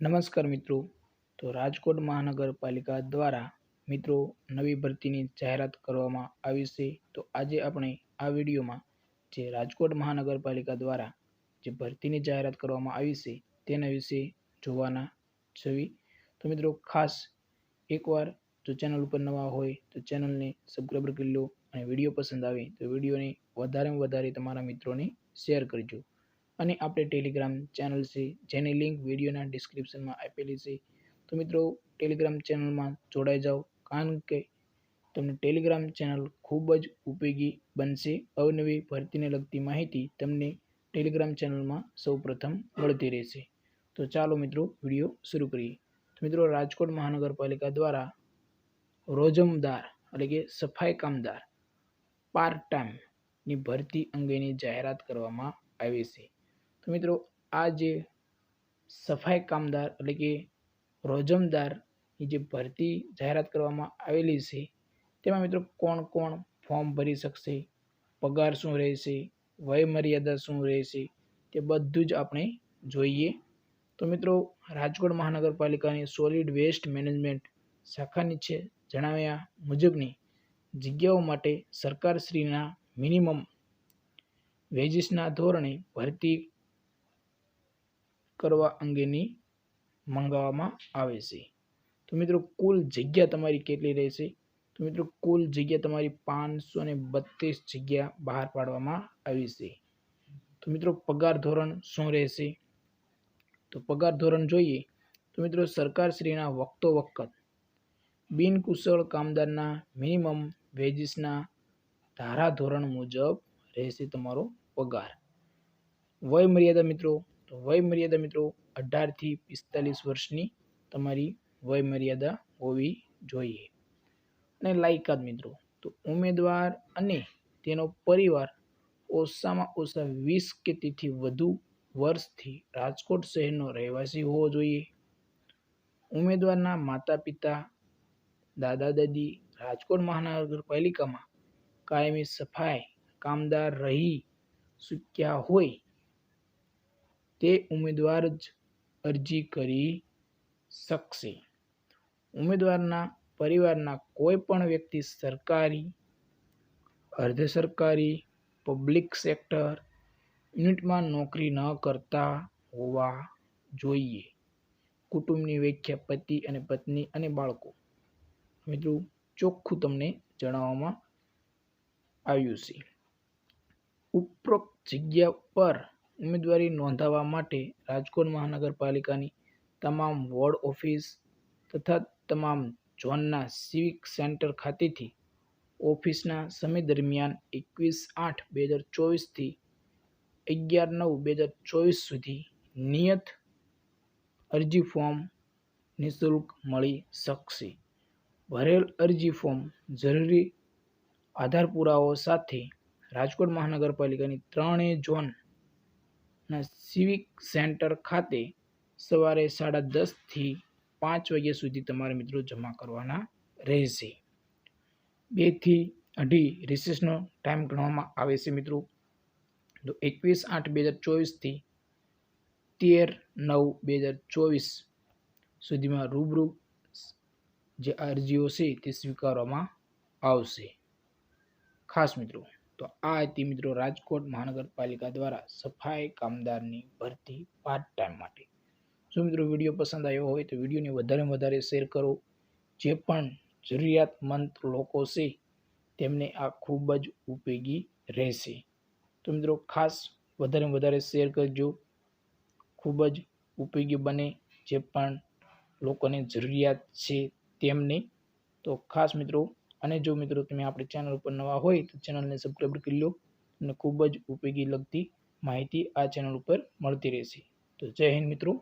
નમસ્કાર મિત્રો. તો રાજકોટ મહાનગરપાલિકા દ્વારા મિત્રો નવી ભરતીની જાહેરાત કરવામાં આવી છે. તો આજે આપણે આ વિડીયોમાં જે રાજકોટ મહાનગરપાલિકા દ્વારા જે ભરતીની જાહેરાત કરવામાં આવી છે, તેના વિશે જોવાના જવી. તો મિત્રો, ખાસ એકવાર જો ચેનલ ઉપર નવા હોય, તો ચેનલને સબસ્ક્રાઈબ કરી લો અને વીડિયો પસંદ આવે, તો વિડીયોને વધારેમાં વધારે તમારા મિત્રોને શેર કરજો. અને આપણે ટેલિગ્રામ ચેનલ છે, જેની લિંક વિડીયોના ડિસ્ક્રિપ્શનમાં આપેલી છે. તો મિત્રો ટેલિગ્રામ ચેનલમાં જોડાઈ જાઓ, કારણ કે તમને ટેલિગ્રામ ચેનલ ખૂબ જ ઉપયોગી બનશે. અવનવી ભરતીને લગતી માહિતી તમને ટેલિગ્રામ ચેનલમાં સૌપ્રથમ મળતી રહેશે. તો ચાલો મિત્રો વીડિયો શરૂ કરીએ. તો મિત્રો, રાજકોટ મહાનગરપાલિકા દ્વારા રોજમદાર એટલે કે સફાઈ કામદાર પાર્ટ ટાઈમની ભરતી અંગેની જાહેરાત કરવામાં આવી છે. તો મિત્રો, આ જે સફાઈ કામદાર એટલે કે રોજમદારની જે ભરતી જાહેરાત કરવામાં આવેલી છે, તેમાં મિત્રો કોણ કોણ ફોર્મ ભરી શકશે, પગાર શું રહેશે, વયમર્યાદા શું રહેશે, તે બધું જ આપણે જોઈએ. તો મિત્રો, રાજકોટ મહાનગરપાલિકાની સોલિડ વેસ્ટ મેનેજમેન્ટ શાખાની છે, જણાવ્યા મુજબની જગ્યાઓ માટે સરકારશ્રીના મિનિમમ વેજીસના ધોરણે ભરતી કરવા અંગેની મંગાવવામાં આવે છે. તો મિત્રો, કુલ જગ્યા તમારી કેટલી રહેશે? તો મિત્રો, કુલ જગ્યા તમારી પાંચસો ને બત્રીસ જગ્યા બહાર પાડવામાં આવી છે. તો મિત્રો, પગાર ધોરણ શું રહેશે? તો પગાર ધોરણ જોઈએ તો મિત્રો, સરકારશ્રીના વખતો વખત બિનકુશળ કામદારના મિનિમમ વેજીસના ધારા ધોરણ મુજબ રહેશે તમારો પગાર. વય મર્યાદા મિત્રો તો વય મર્યાદા મિત્રો અઢારથી પિસ્તાલીસ વર્ષની તમારી વય મર્યાદા હોવી જોઈએ. અને લાયકાત મિત્રો, તો ઉમેદવાર અને તેનો પરિવાર ઓછામાં ઓછા વીસ કે તેથી વધુ વર્ષથી રાજકોટ શહેરનો રહેવાસી હોવો જોઈએ. ઉમેદવારના માતા પિતા દાદા દાદી રાજકોટ મહાનગરપાલિકામાં કાયમી સફાઈ, કામદાર રહી ચૂક્યા હોય તે ઉમેદવાર જ અરજી કરી શકશે. ઉમેદવારના પરિવારના કોઈ પણ વ્યક્તિ સરકારી, અર્ધ સરકારી પબ્લિક સેક્ટર યુનિટમાં નોકરી ન કરતા હોવા જોઈએ. કુટુંબની વ્યાખ્યા પતિ અને પત્ની અને બાળકો. મિત્રો, ચોખ્ખું તમને જણાવવામાં આવ્યું છે. ઉપરોક્ત જગ્યા પર ઉમેદવારી નોંધાવવા માટે રાજકોટ મહાનગરપાલિકાની તમામ વોર્ડ ઓફિસ તથા તમામ ઝોનના સિવિક સેન્ટર ખાતેથી ઓફિસના સમય દરમિયાન એકવીસ આઠ બે હજાર ચોવીસથી અગિયાર નવ બે હજાર ચોવીસ સુધી નિયત અરજી ફોર્મ નિઃશુલ્ક મળી શકશે. ભરેલ અરજી ફોર્મ જરૂરી આધાર પુરાવો સાથે રાજકોટ મહાનગરપાલિકાની ત્રણેય ઝોનના સિવિક સેન્ટર ખાતે સવારે સાડા દસથી પાંચ વાગ્યા સુધી તમારા મિત્રો જમા કરવાના રહેશે. બેથી અઢી રિસેસનો ટાઈમ ગણવામાં આવે છે મિત્રો. તો એકવીસ આઠ બે હજાર ચોવીસથી તેર નવ બે હજાર ચોવીસ સુધીમાં રૂબરૂ જે અરજીઓ છે તે સ્વીકારવામાં આવશે. ખાસ મિત્રો તો આ હતી મિત્રો રાજકોટ મહાનગરપાલિકા દ્વારા સફાઈ કામદારની ભરતી પાર્ટ ટાઈમ માટે. જો મિત્રો વીડિયો પસંદ આવ્યો હોય તો વિડીયોને વધારે વધારે શેર કરો. જે પણ જરૂરિયાતમંદ લોકો છે, તેમને આ ખૂબ જ ઉપયોગી રહેશે. તો મિત્રો ખાસ વધારેમાં વધારે શેર કરજો. ખૂબ જ ઉપયોગી બને જે પણ લોકોને જરૂરિયાત છે તેમને. તો ખાસ મિત્રો અને જો મિત્રો તમે આપણી ચેનલ ઉપર નવા હોય તો ચેનલને સબસ્ક્રાઈબ કરી લો અને ખૂબ જ ઉપયોગી લગતી માહિતી આ ચેનલ ઉપર મળતી રહેશે. તો જય હિન્દ મિત્રો.